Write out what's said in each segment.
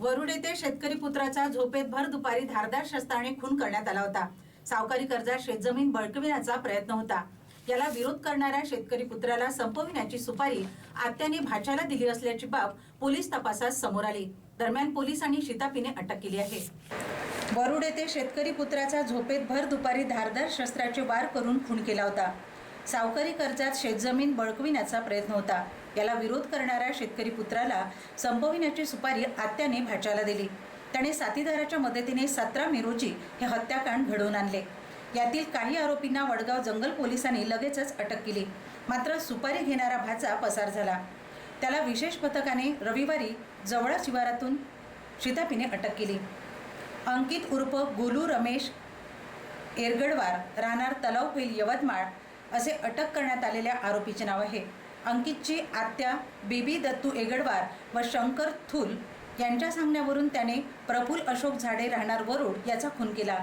वरुड येथे शेतकरी पुत्राचा झोपेत भर दुपारी धारदार शस्त्राने खून करण्यात आला होता. सावकारी कर्जात शेतजमीन बळकविण्याचा प्रयत्न होता. याला विरोध करणाऱ्या शेतकरी पुत्राला संपविण्याची सुपारी आत्याने भाच्याला दिली असल्याची बाब पोलीस तपासात समोर आली. दरम्यान पोलिसांनी शितापीने अटक केली आहे. वरुड येथे शेतकरी पुत्राचा झोपेत भर दुपारी धारदार शस्त्राचे वार करून खून केला होता. सावकारी कर्जात शेतजमीन बळकविण्याचा प्रयत्न होता. याला विरोध करणाऱ्या शेतकरी पुत्राला संपविण्याची सुपारी आत्याने भाच्याला दिली. त्याने साथीदाराच्या मदतीने सतरा मे रोजी हे हत्याकांड घडवून आणले. यातील काही आरोपींना वडगाव जंगल पोलिसांनी लगेचच अटक केली. मात्र सुपारी घेणारा भाचा पसार झाला. त्याला विशेष पथकाने रविवारी जवळा शिवारातून शितापीने अटक केली. अंकित उर्फ गोलू रमेश एरगडवार राहणार तलाव यवतमाळ असे अटक करण्यात आलेल्या आरोपीचे नाव आहे. अंकितची आत्या बेबी दत्तू एगडवार व शंकर थुल यांच्या सांगण्यावरून त्याने प्रफुल अशोक झाडे राहणार वरुड याचा खून केला.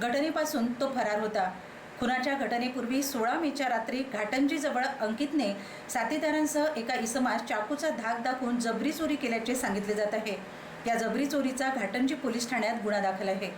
घटनेपासून तो फरार होता. खुनाच्या घटनेपूर्वी सोळा मेच्या रात्री घाटंजीजवळ अंकितने साथीदारांसह एका इसमास चाकूचा धाक दाखवून जबरी चोरी केल्याचे सांगितले जात आहे. या जबरी चोरीचा घाटंजी पोलीस ठाण्यात गुन्हा दाखल आहे.